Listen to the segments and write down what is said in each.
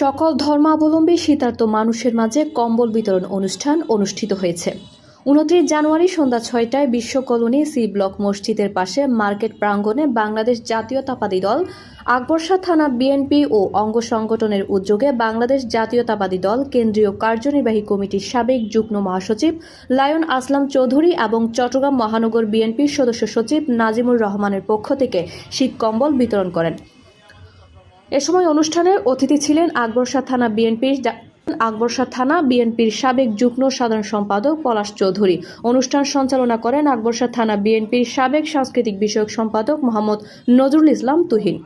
সকল ধর্মাবলম্বী শীতার্ত মানুষের মাঝে কম্বল বিতরণ অনুষ্ঠান অনুষ্ঠিত হয়েছে। উনত্রিশ জানুয়ারি সন্ধ্যা ছয়টায় বিশ্ব কলোনি সি ব্লক মসজিদের পাশে মার্কেট প্রাঙ্গণে বাংলাদেশ জাতীয়তাবাদী দল, আকবরশাহ থানা বিএনপি ও অঙ্গ সংগঠনের উদ্যোগে বাংলাদেশ জাতীয়তাবাদী দল, কেন্দ্রীয় কার্যনির্বাহী কমিটির সাবেক যুগ্ম মহাসচিব লায়ন আসলাম চৌধুরী এবং চট্টগ্রাম মহানগর বিএনপির সদস্য সচিব নাজিমুর রহমানের পক্ষ থেকে শীত কম্বল বিতরণ করেন। এ সময় অনুষ্ঠানের অতিথি ছিলেন আকবরশাহ থানা বিএনপির আকবরশাহ থানা বিএনপির সাবেক যুগ্ম সাধারণ সম্পাদক পলাশ চৌধুরী। অনুষ্ঠান সঞ্চালনা করেন আকবরশাহ থানা বিএনপির সাবেক সাংস্কৃতিক বিষয়ক সম্পাদক মোহাম্মদ নজরুল ইসলাম তুহিন।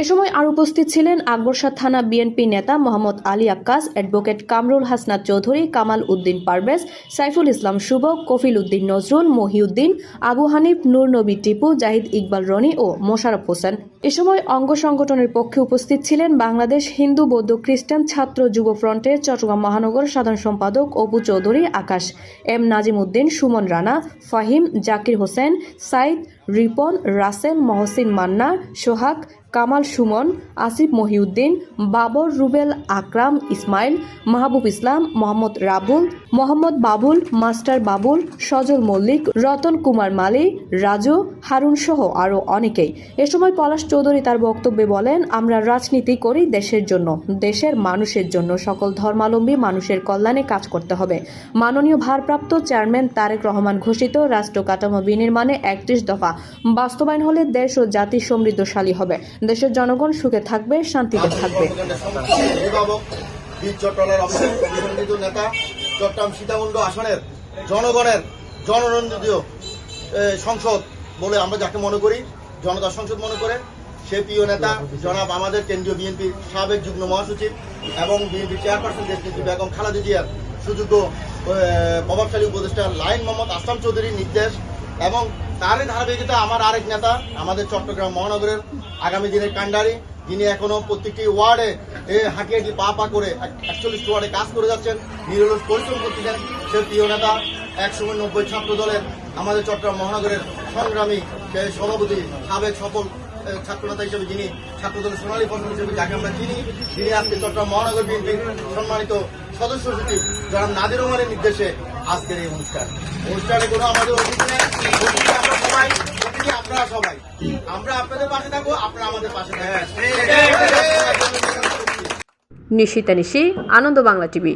এ সময় আর উপস্থিত ছিলেন আকবরশাহ থানা বিএনপি নেতা মোহাম্মদ আলী আক্কাস, অ্যাডভোকেট কামরুল হাসনাত চৌধুরী, কামাল উদ্দিন পারভেজ, সাইফুল ইসলাম শুভ কফিল উদ্দিন নজরুল, মহিউদ্দিন, আবু হানিফ, নূর নবী টিপু, জাহিদ ইকবাল রনি ও মোশারফ হোসেন। এ সময় অঙ্গ সংগঠনের পক্ষে উপস্থিত ছিলেন বাংলাদেশ হিন্দু, বৌদ্ধ, খ্রিস্টান ছাত্র যুব ফ্রন্টের চট্টগ্রাম মহানগর সাধারণ সম্পাদক অপু চৌধুরী আকাশ, এম নাজিম উদ্দিন সুমন রানা, ফাহিম, জাকির হোসেন, সাইদ, রিপন, রাসেল, মহসিন মান্না, সোহাগ, কামাল সুমন, আসিফ মহিউদ্দিন, বাবর রুবেল আকরাম ইসমাইল, মাহবুব ইসলাম, মোহাম্মদ রাবুল, মোহাম্মদ বাবুল, মাস্টার বাবুল, সজল মল্লিক, রতন কুমার মালি, রাজু, হারুন সহ আরও অনেকেই। এ সময় পলাশ চৌধুরী তার বক্তব্যে বলেন, আমরা রাজনীতি করি দেশের জন্য। দেশের মানুষের জন্য সকল ধর্মাবলম্বী মানুষের কল্যাণে কাজ করতে হবে। মাননীয় ভারপ্রাপ্ত চেয়ারম্যান তারেক রহমান ঘোষিত রাষ্ট্র কাঠামো বিনির্মাণে একত্রিশ দফা। বাস্তবায়ন হলে দেশ ও জাতি সমৃদ্ধশালী হবে। দেশের জনগণ সুখে থাকবে, শান্তিতে থাকবে। নেতা জনগণের সংসদ বলে আমরা যাকে মনে করি, জনতা সংসদ মনে করে সে প্রিয় নেতা, জনাব আমাদের কেন্দ্রীয় বিএনপির সাবেক যুগ্ম মহাসচিব এবং বিএনপি চেয়ারপারসন দেশনেত্রী বেগম খালেদা জিয়ার সুযোগ্য প্রভাবশালী উপদেষ্টা লাইন মোহাম্মদ আসলাম চৌধুরীর নির্দেশ এবং তারই ধারাবাহিকতা আমার আরেক নেতা, আমাদের চট্টগ্রাম মহানগরের আগামী দিনের কাণ্ডারি, যিনি এখনও প্রত্যেকটি ওয়ার্ডে, এ হাঁকিয়াটি পা পা করে একচল্লিশ ওয়ার্ডে কাজ করে যাচ্ছেন, নিরলস পরিশ্রম করতেছেন। সে প্রিয় নেতা একশো নব্বই ছাত্র দলের আমাদের চট্টগ্রাম মহানগরের সংগ্রামী সভাপতি, সাবেক সফল ছাত্রনেতা হিসেবে যিনি ছাত্র দলের সোনালী ফসল হিসেবে যাকে আমরা চিনি যিনি আজকে চট্টগ্রাম মহানগর বিএনপির সম্মানিত সদস্য সচিব যারা নাদির রহমানের নির্দেশে আজকের এই অনুষ্ঠান। অনুষ্ঠানে কোনো আমাদের অতিথি নেই। সবাই, অতিথি আপনারা সবাই। আমরা আপনাদের পাশে থাকব, আপনারা আমাদের পাশে থাকবেন। নিশিতা নিশি, আনন্দ বাংলা টিভি।